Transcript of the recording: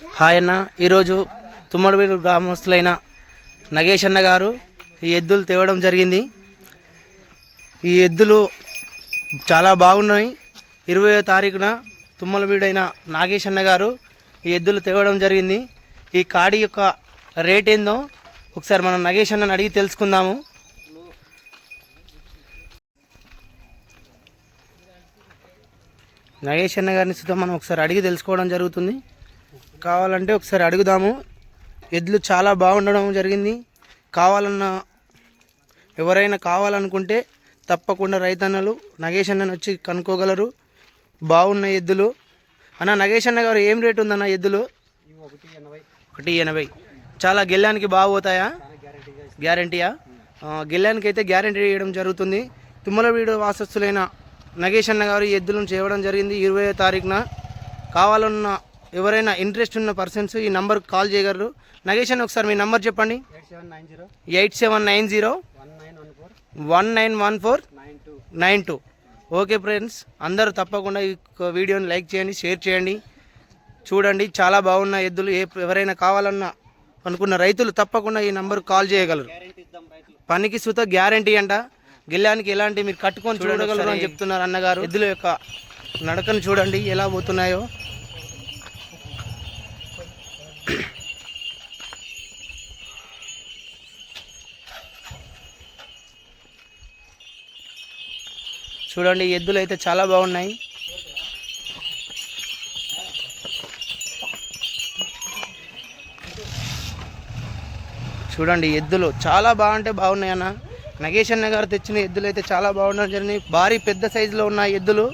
Hi అన్న. ఈరోజు తుమ్మడివీడు గ్రామస్తులైన నగేష్ అన్న గారు ఈ ఎద్దులు తేవడం జరిగింది. ఈ ఎద్దులు చాలా బాగున్నాయి. ఇరవయో తారీఖున తుమ్మలవీడైన నాగేష్ అన్న గారు ఈ ఎద్దులు తేవడం జరిగింది. ఈ కాడి యొక్క రేట్ ఏందో ఒకసారి మనం నగేష్ అన్నని అడిగి తెలుసుకుందాము. నగేష్ అన్న గారిని సుతం మనం ఒకసారి అడిగి తెలుసుకోవడం జరుగుతుంది. కావాలంటే ఒకసారి అడుగుదాము. ఎద్దులు చాలా బాగుండడం జరిగింది. కావాలన్న ఎవరైనా కావాలనుకుంటే తప్పకుండా రైతన్నలు నగేష్ అన్నని వచ్చి కనుక్కోగలరు. బాగున్న ఎద్దులు. అన్న నగేష్ అన్న గారు ఏం రేటు ఉందన్న ఎద్దులు? ఒకటి ఎనభై. చాలా గెల్లానికి బాగుపోతాయా గ్యారంటీయా? గెల్లానికి అయితే గ్యారంటీ ఇవ్వడం జరుగుతుంది. తుమ్మలవీడు వాసస్థులైన నగేష్ అన్న గారు ఈ ఎద్దులను చేయడం జరిగింది ఇరవై తారీఖున. కావాలన్న ఎవరైనా ఇంట్రెస్ట్ ఉన్న పర్సన్స్ ఈ నంబర్కి కాల్ చేయగలరు. నగేష్ అన్న ఒకసారి మీ నంబర్ చెప్పండి. Eight seven nine zero one nine one four nine two. Okay friends అందరూ తప్పకుండా ఈ వీడియోని లైక్ చేయండి షేర్ చేయండి. చూడండి చాలా బాగున్న ఎద్దులు ఏ ఎవరైనా కావాలన్నా అనుకున్న రైతులు తప్పకుండా ఈ నంబర్కి కాల్ చేయగలరు. పనికి సుత గ్యారంటీ అంట. గిల్లానికి ఎలాంటి మీరు కట్టుకొని చూడగలరు అని చెప్తున్నారు అన్నగారు. ఎద్దుల యొక్క నడకను చూడండి ఎలా పోతున్నాయో. చూడండి ఎద్దులు అయితే చాలా బాగున్నాయి. చూడండి ఎద్దులు చాలా బాగుంటే బాగున్నాయి అన్న. నగేష్ అన్న గారు తెచ్చిన ఎద్దులు అయితే చాలా బాగుండడం జరిగింది భారీ పెద్ద సైజులో ఉన్న ఎద్దులు.